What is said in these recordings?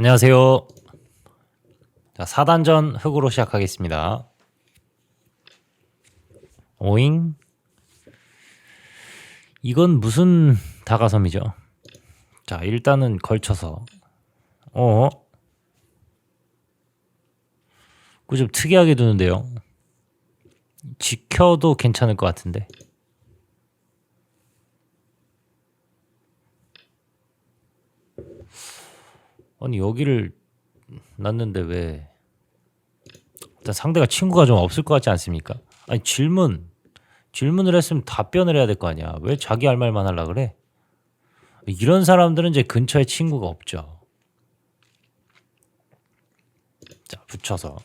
안녕하세요. 자, 4단전 흑으로 시작하겠습니다. 오잉? 이건 무슨 다가섬이죠? 자, 일단은 걸쳐서. 어? 그거 좀 특이하게 두는데요. 지켜도 괜찮을 것 같은데. 아니 여기를 놨는데 왜 일단 상대가 친구가 좀 없을 것 같지 않습니까? 아니 질문 질문을 했으면 답변을 해야 될 거 아니야. 왜 자기 할 말만 하려 그래? 이런 사람들은 이제 근처에 친구가 없죠. 자 붙여서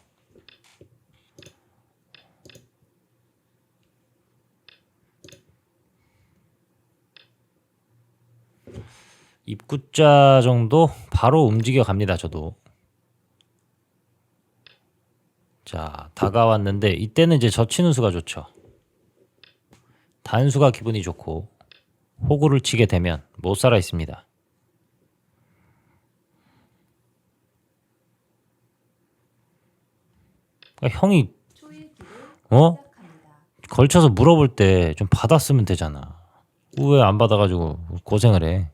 입구자 정도 바로 움직여 갑니다. 저도. 자, 다가왔는데 이때는 이제 젖히는 수가 좋죠. 단수가 기분이 좋고 호구를 치게 되면 못 살아 있습니다. 그러니까 형이 어? 걸쳐서 물어볼 때 좀 받았으면 되잖아. 왜 안 받아가지고 고생을 해?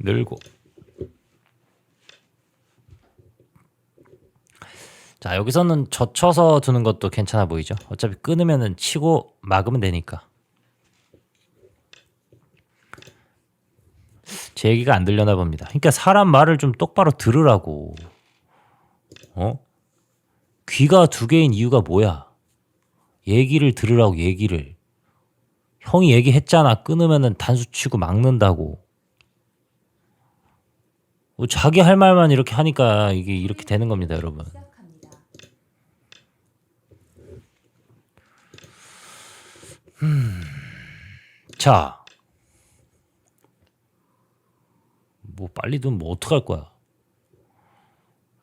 늘고. 자 여기서는 젖혀서 두는 것도 괜찮아 보이죠? 어차피 끊으면은 치고 막으면 되니까. 제 얘기가 안 들려나 봅니다. 그러니까 사람 말을 좀 똑바로 들으라고. 어? 귀가 두 개인 이유가 뭐야? 얘기를 들으라고 얘기를. 형이 얘기했잖아. 끊으면은 단수 치고 막는다고. 뭐 자기 할 말만 이렇게 하니까 이게 이렇게 되는 겁니다, 여러분. 음. 자, 뭐 빨리 두면 어떡할 거야?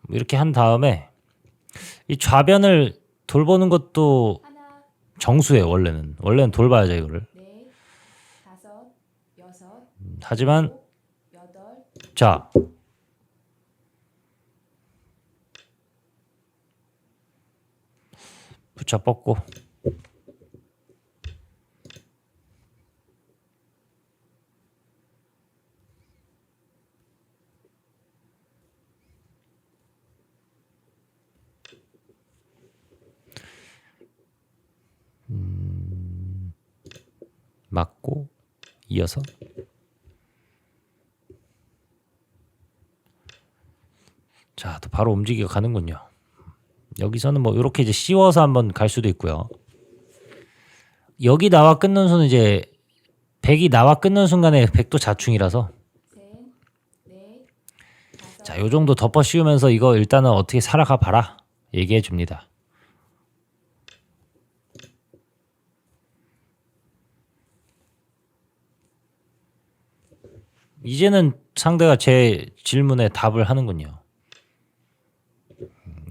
뭐 이렇게 한 다음에 이 좌변을 돌보는 것도 하나, 정수예요, 원래는. 원래는 돌봐야죠, 이거를. 여섯, 하지만 자, 붙여 음, 맞고 이어서 자, 또 바로 움직여 가는군요. 여기서는 뭐 이렇게 이제 씌워서 한번 갈 수도 있고요. 여기 나와 끊는 수는 이제 100이 나와 끊는 순간에 100도 자충이라서 자, 요 정도 덮어 씌우면서 이거 일단은 어떻게 살아가 봐라 얘기해 줍니다. 이제는 상대가 제 질문에 답을 하는군요.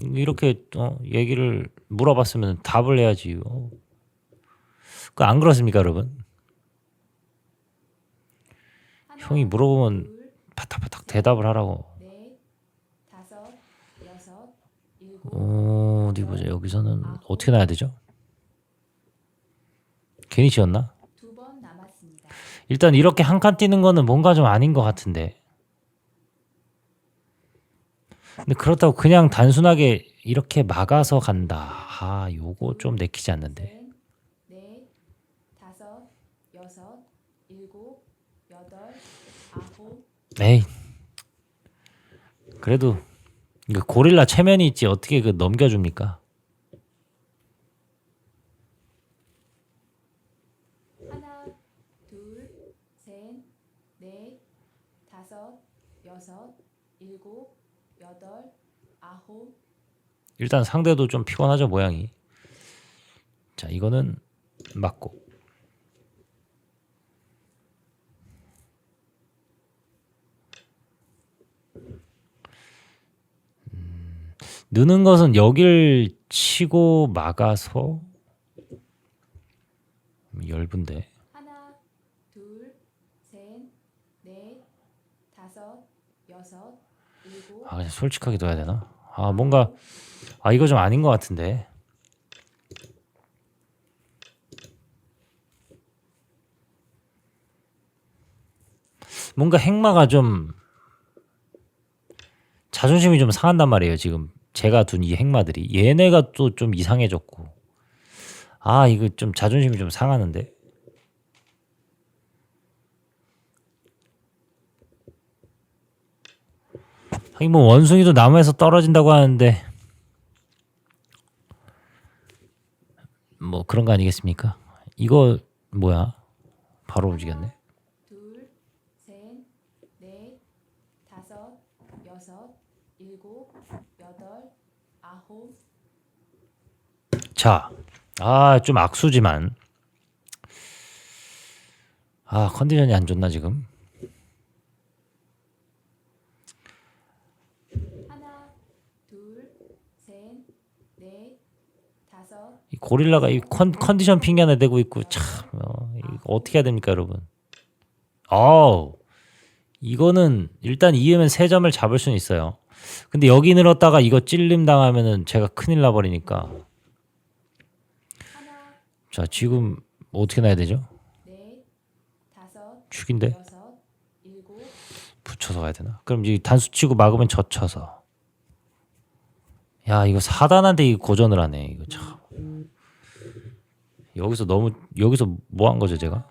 이렇게 어, 얘기를 물어봤으면 답을 해야지. 어. 그안 그렇습니까, 여러분? 형이 물어보면 둘, 파닥파닥 대답을 하라고. 어, 어디 보자. 여기서는 어떻게 놔야 되죠? 괜히 지었나? 일단 이렇게 한 칸 뛰는 거는 뭔가 좀 아닌 것 같은데. 근데 그렇다고 그냥 단순하게 이렇게 막아서 간다. 아, 요거 좀 내키지 않는데. 셋, 넷, 에이. 그래도 그 고릴라 체면이 있지 어떻게 그 넘겨줍니까? 하나, 둘, 셋, 넷, 다섯, 여섯, 일곱, 여덟, 아홉, 일단 상대도 좀 피곤하죠 모양이. 자 이거는 맞고. 음, 느는 것은 여길 치고 막아서 열분데. 하나, 둘, 셋, 넷, 다섯, 여섯, 일곱, 아 그냥 솔직하게 둬야 되나? 아 뭔가 아 이거 좀 아닌 것 같은데. 뭔가 행마가 좀 자존심이 좀 상한단 말이에요. 지금 제가 둔 이 행마들이 얘네가 또 좀 이상해졌고 아 이거 좀 자존심이 좀 상하는데. 하긴 뭐 원숭이도 나무에서 떨어진다고 하는데 뭐 그런 거 아니겠습니까? 이거 뭐야? 바로 움직였네. 둘, 셋, 넷, 다섯, 여섯, 일곱, 여덟, 아홉, 자, 아 좀 악수지만 아 컨디션이 안 좋나 지금? 하나, 둘, 셋, 넷, 다섯, 이 고릴라가 이 컨, 컨디션 핑계나 대고 있고 참 어, 이거 어떻게 해야 됩니까 여러분? 아우 이거는 일단 이으면 세 점을 잡을 수는 있어요. 근데 여기 늘었다가 이거 찔림 당하면은 제가 큰일 나 버리니까 하나, 자 지금 어떻게 놔야 되죠? 여섯, 일곱, 붙여서 가야 되나? 그럼 이 단수 치고 막으면 젖혀서 야 이거 사단한테 이 고전을 하네. 이거 참. 여기서 너무 여기서 뭐 한 거죠 제가?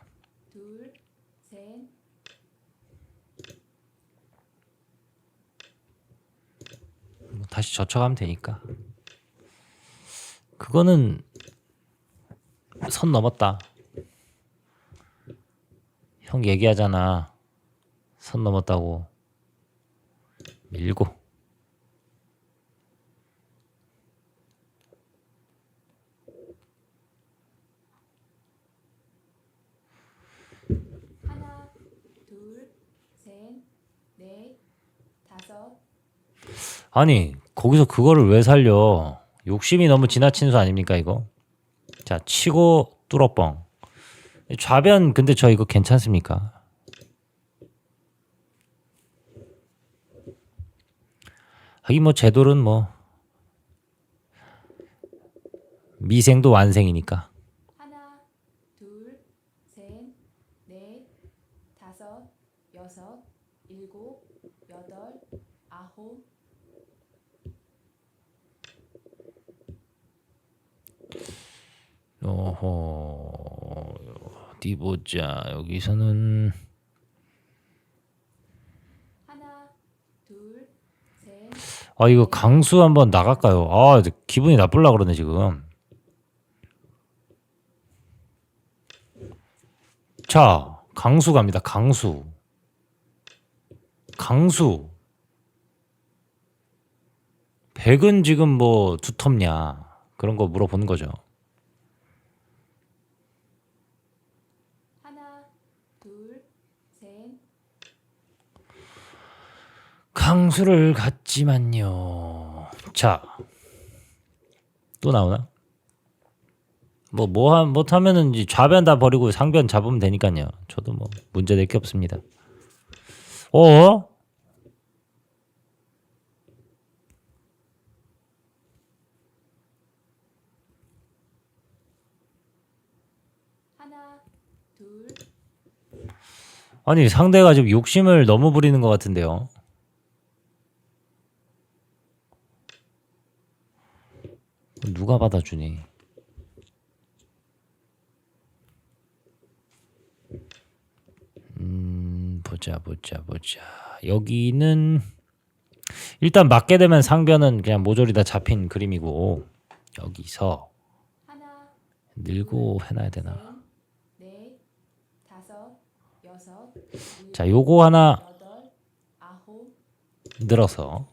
뭐 다시 젖혀가면 되니까. 그거는 선 넘었다. 형 얘기하잖아. 선 넘었다고. 밀고 하나, 둘, 셋, 넷, 다섯, 아니 거기서 그거를 왜 살려? 욕심이 너무 지나친 수 아닙니까 이거? 자 치고 뚫어뻥. 좌변 근데 저 이거 괜찮습니까? 하긴 뭐 제돌은 뭐 미생도 완생이니까 하나, 둘, 셋, 넷, 다섯, 여섯, 일곱, 여덟, 아홉, 어허 어디 보자 여기서는 하나, 둘, 셋, 아 이거 강수 한번 나갈까요? 아 기분이 나쁠라 그러네 지금. 자 강수 갑니다. 강수. 강수. 백은 지금 뭐 두텁냐 그런 거 물어보는 거죠. 하나, 둘, 셋, 강수를 갔지만요. 자, 또 나오나? 뭐 뭐 하 못하면은 이제 좌변 다 버리고 상변 잡으면 되니까요. 저도 뭐 문제 될 게 없습니다. 어? 하나, 둘, 아니 상대가 지금 욕심을 너무 부리는 것 같은데요. 누가 받아주니? 음 보자 보자 보자 여기는 일단 맞게 되면 상변은 그냥 모조리 다 잡힌 그림이고 여기서 하나, 늘고 해놔야 셋, 되나? 넷, 다섯, 여섯, 자 요거 하나 여덟, 아홉, 늘어서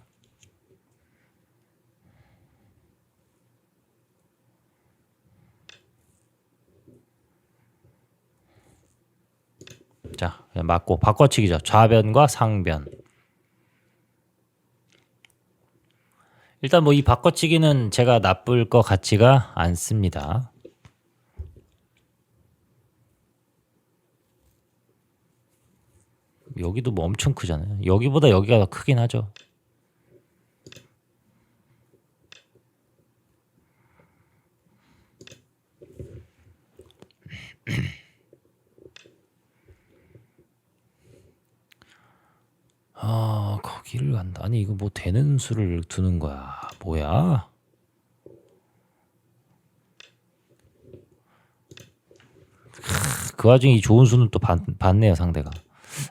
자, 맞고 바꿔치기죠. 좌변과 상변. 일단 뭐 이 바꿔치기는 제가 나쁠 것 같지가 않습니다. 여기도 뭐 엄청 크잖아요. 여기보다 여기가 더 크긴 하죠. 아 거기를 간다. 아니 이거 뭐 되는 수를 두는 거야. 뭐야? 그 와중에 이 좋은 수는 또 받, 받네요 상대가.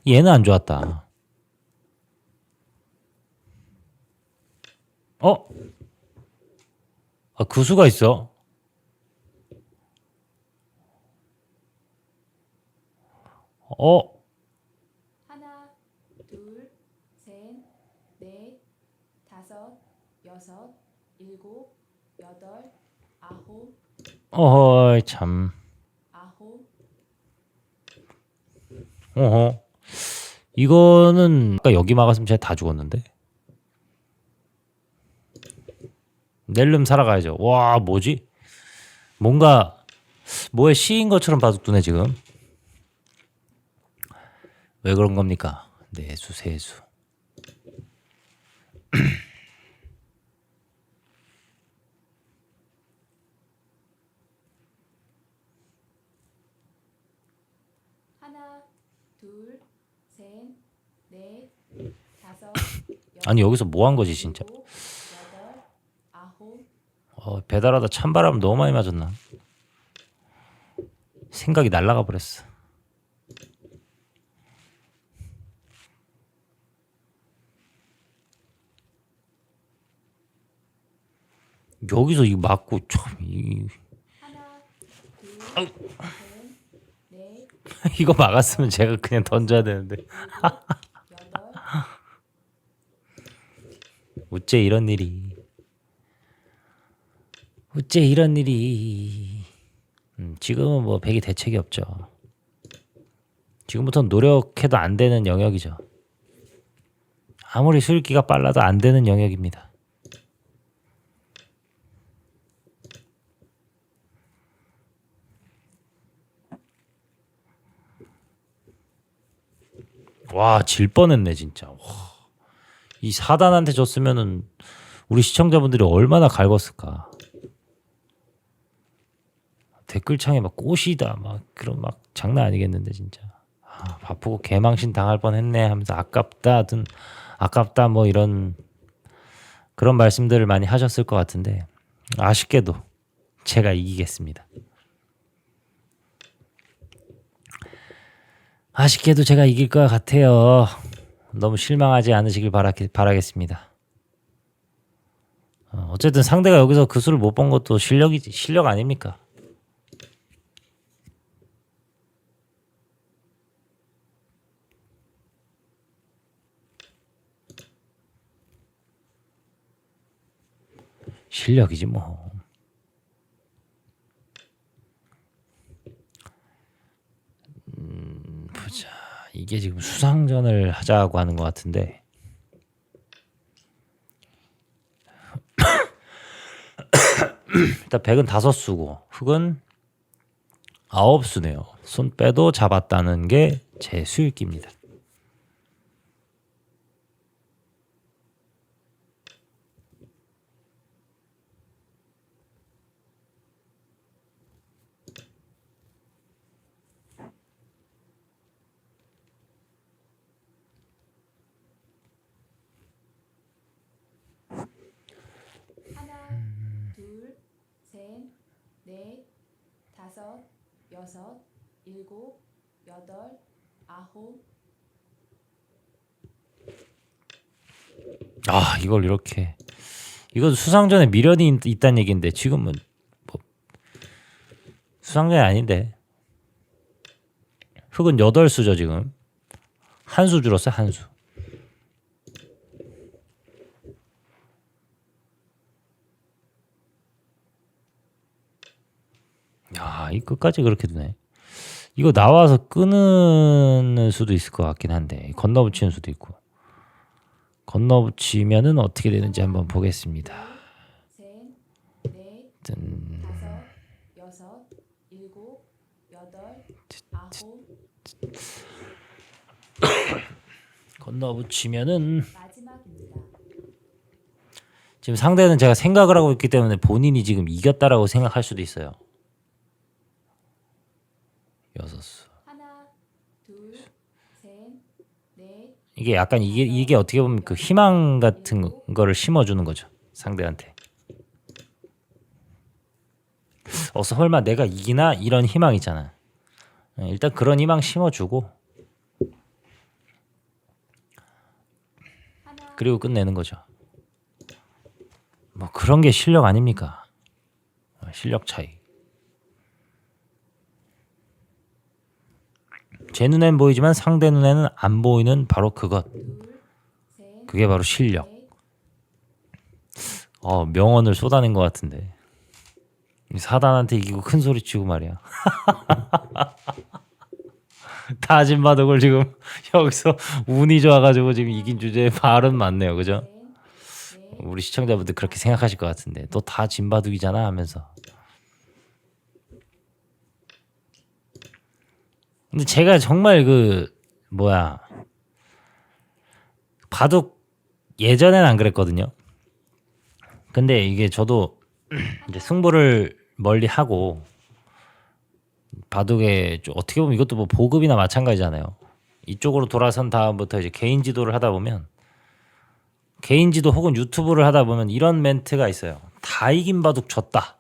얘는 안 좋았다. 어? 아, 그 수가 있어? 어? 하나, 둘, 셋, 넷, 다섯, 여섯, 일곱, 여덟, 아홉, 어허 참. 아홉, 어허. 이거는 아까 여기 막았으면 제가 다 죽었는데. 낼름 살아가야죠. 와 뭐지? 뭔가 뭐에 씌인 것처럼 바둑 두네 지금. 왜 그런 겁니까? 내수 세수. 하나, 둘, 셋, 넷, 다섯, 아니 여기서 뭐 한 거지 진짜? 어, 배달하다 찬바람 너무 많이 맞았나? 생각이 날라가 버렸어. 여기서 이거 맞고 참 이, 이거 막았으면 제가 그냥 던져야 되는데 여덟, 어째 이런 일이? 어째 이런 일이? 음, 지금은 뭐 백이 대책이 없죠. 지금부터 노력해도 안 되는 영역이죠. 아무리 수익기가 빨라도 안 되는 영역입니다. 와 질 뻔했네 진짜. 와. 이 사단한테 줬으면은 우리 시청자분들이 얼마나 갈궜을까. 댓글창에 막 꽃이다 막 그런 막 장난 아니겠는데 진짜. 아, 바쁘고 개망신 당할 뻔했네 하면서 아깝다 든 아깝다 뭐 이런 그런 말씀들을 많이 하셨을 것 같은데 아쉽게도 제가 이기겠습니다. 아쉽게도 제가 이길 것 같아요. 너무 실망하지 않으시길 바라, 바라겠습니다. 어, 어쨌든 상대가 여기서 그 수를 못 본 것도 실력이지 실력 아닙니까? 실력이지 뭐. 음, 보자. 이게 지금 수상전을 하자고 하는 것 같은데 일단 백은 다섯 수고 흑은 아홉 수네요. 손 빼도 잡았다는 게 제 수익입니다. 하나, 둘, 셋, 넷, 다섯, 여섯, 일곱, 여덟, 아홉, 아 이걸 이렇게. 이건 수상전에 미련이 있, 있다는 얘기인데 지금은 뭐 수상전이 아닌데. 흑은 여덟 수죠 지금. 한 수 줄었어요 한 수. 야, 이 끝까지 그렇게 되네. 이거 나와서 끊는 수도 있을 것 같긴 한데 건너붙이는 수도 있고. 건너붙이면은 어떻게 되는지 한번 보겠습니다. 짠. 건너붙이면은. 지금 상대는 제가 생각을 하고 있기 때문에 본인이 지금 이겼다라고 생각할 수도 있어요. 여섯 수. 하나, 둘, 셋, 넷, 이게 약간 이게 이게 어떻게 보면 그 희망 같은 거를 심어주는 거죠 상대한테. 어 설마 내가 이기나 이런 희망 있잖아. 예, 일단 그런 희망 심어주고 그리고 끝내는 거죠. 뭐 그런 게 실력 아닙니까? 어, 실력 차이. 제 눈엔 보이지만 상대 눈에는 안 보이는 바로 그것. 그게 바로 실력. 넷, 어 명언을 쏟아낸 것 같은데. 이 사단한테 이기고 큰 소리 치고 말이야. 다진 바둑을 지금 여기서 운이 좋아가지고 지금 이긴 주제에 발은 많네요. 그죠? 우리 시청자분들 그렇게 생각하실 것 같은데. 또 다 진바둑이잖아 하면서 근데 제가 정말 그 뭐야 바둑 예전엔 안 그랬거든요 근데 이게 저도 이제 승부를 멀리 하고 바둑에 좀 어떻게 보면 이것도 뭐 보급이나 마찬가지잖아요 이쪽으로 돌아선 다음부터 이제 개인 지도를 하다 보면 개인 지도 혹은 유튜브를 하다 보면 이런 멘트가 있어요. 다 이긴 바둑 졌다.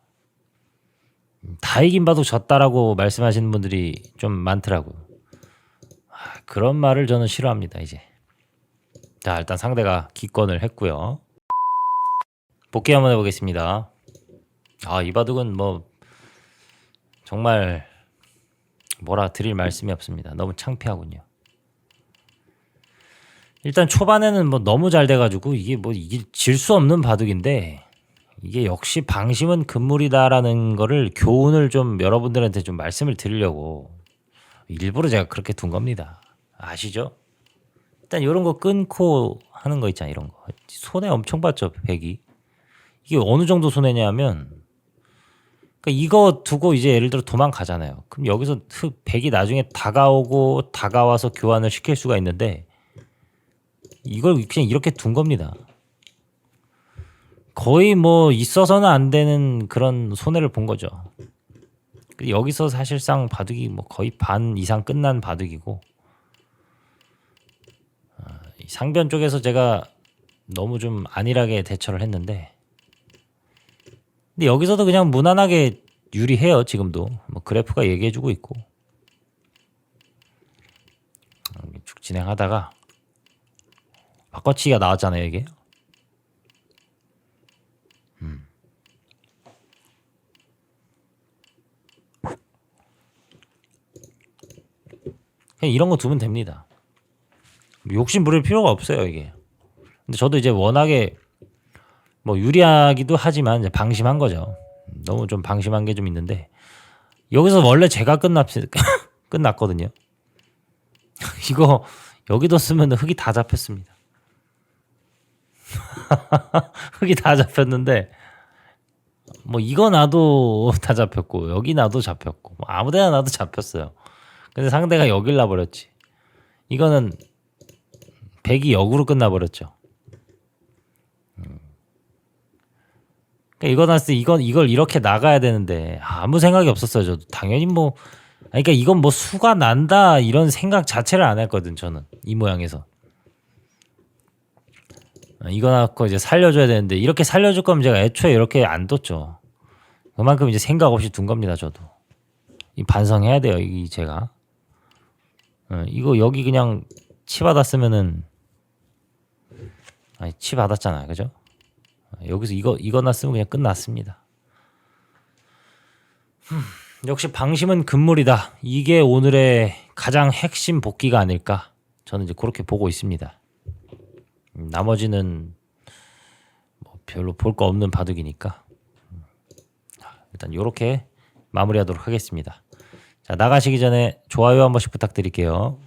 다 이긴 바둑 졌다라고 말씀하시는 분들이 좀 많더라고요. 아, 그런 말을 저는 싫어합니다. 이제 자 일단 상대가 기권을 했고요. 복귀 한번 해보겠습니다. 아 이 바둑은 뭐 정말 뭐라 드릴 말씀이 없습니다. 너무 창피하군요. 일단 초반에는 뭐 너무 잘 돼가지고 이게 뭐 이게 질 수 없는 바둑인데 이게 역시 방심은 금물이다라는 거를 교훈을 좀 여러분들한테 좀 말씀을 드리려고 일부러 제가 그렇게 둔 겁니다. 아시죠? 일단 이런 거 끊고 하는 거 있잖아 이런 거 손해 엄청 봤죠 백이 이게 어느 정도 손해냐면 그러니까 이거 두고 이제 예를 들어 도망가잖아요. 그럼 여기서 흑 백이 나중에 다가오고 다가와서 교환을 시킬 수가 있는데 이걸 그냥 이렇게 둔 겁니다. 거의 뭐 있어서는 안 되는 그런 손해를 본 거죠. 여기서 사실상 바둑이 뭐 거의 반 이상 끝난 바둑이고 아, 이 상변 쪽에서 제가 너무 좀 안일하게 대처를 했는데 근데 여기서도 그냥 무난하게 유리해요 지금도 뭐 그래프가 얘기해주고 있고 음, 쭉 진행하다가 바꿔치기가 나왔잖아요 이게. 그냥 이런 거 두면 됩니다. 욕심 부릴 필요가 없어요 이게. 근데 저도 이제 워낙에 뭐 유리하기도 하지만 이제 방심한 거죠. 너무 좀 방심한 게 좀 있는데 여기서 원래 제가 끝났 끝났거든요. 이거 여기도 쓰면 흙이 다 잡혔습니다. 흙이 다 잡혔는데 뭐 이거 놔도 다 잡혔고 여기 놔도 잡혔고 뭐 아무데나 놔도 잡혔어요. 근데 상대가 여길 놔버렸지. 이거는 백이 역으로 끝나버렸죠. 음. 그러니까 이거 났을 때 이건 이걸 이렇게 나가야 되는데 아무 생각이 없었어요. 저도 당연히 뭐 그러니까 이건 뭐 수가 난다 이런 생각 자체를 안 했거든 저는 이 모양에서. 어, 이거 낳고 이제 살려줘야 되는데 이렇게 살려줄 거면 제가 애초에 이렇게 안 뒀죠. 그만큼 이제 생각 없이 둔 겁니다. 저도 이 반성해야 돼요. 이 제가 어, 이거 여기 그냥 치 받았으면은 아니 치 받았잖아요, 그죠? 어, 여기서 이거 이거 났으면 그냥 끝났습니다. 흠, 역시 방심은 금물이다. 이게 오늘의 가장 핵심 복귀가 아닐까. 저는 이제 그렇게 보고 있습니다. 음, 나머지는 뭐 별로 볼 거 없는 바둑이니까 음, 일단 이렇게 마무리하도록 하겠습니다. 자 나가시기 전에 좋아요 한 번씩 부탁드릴게요.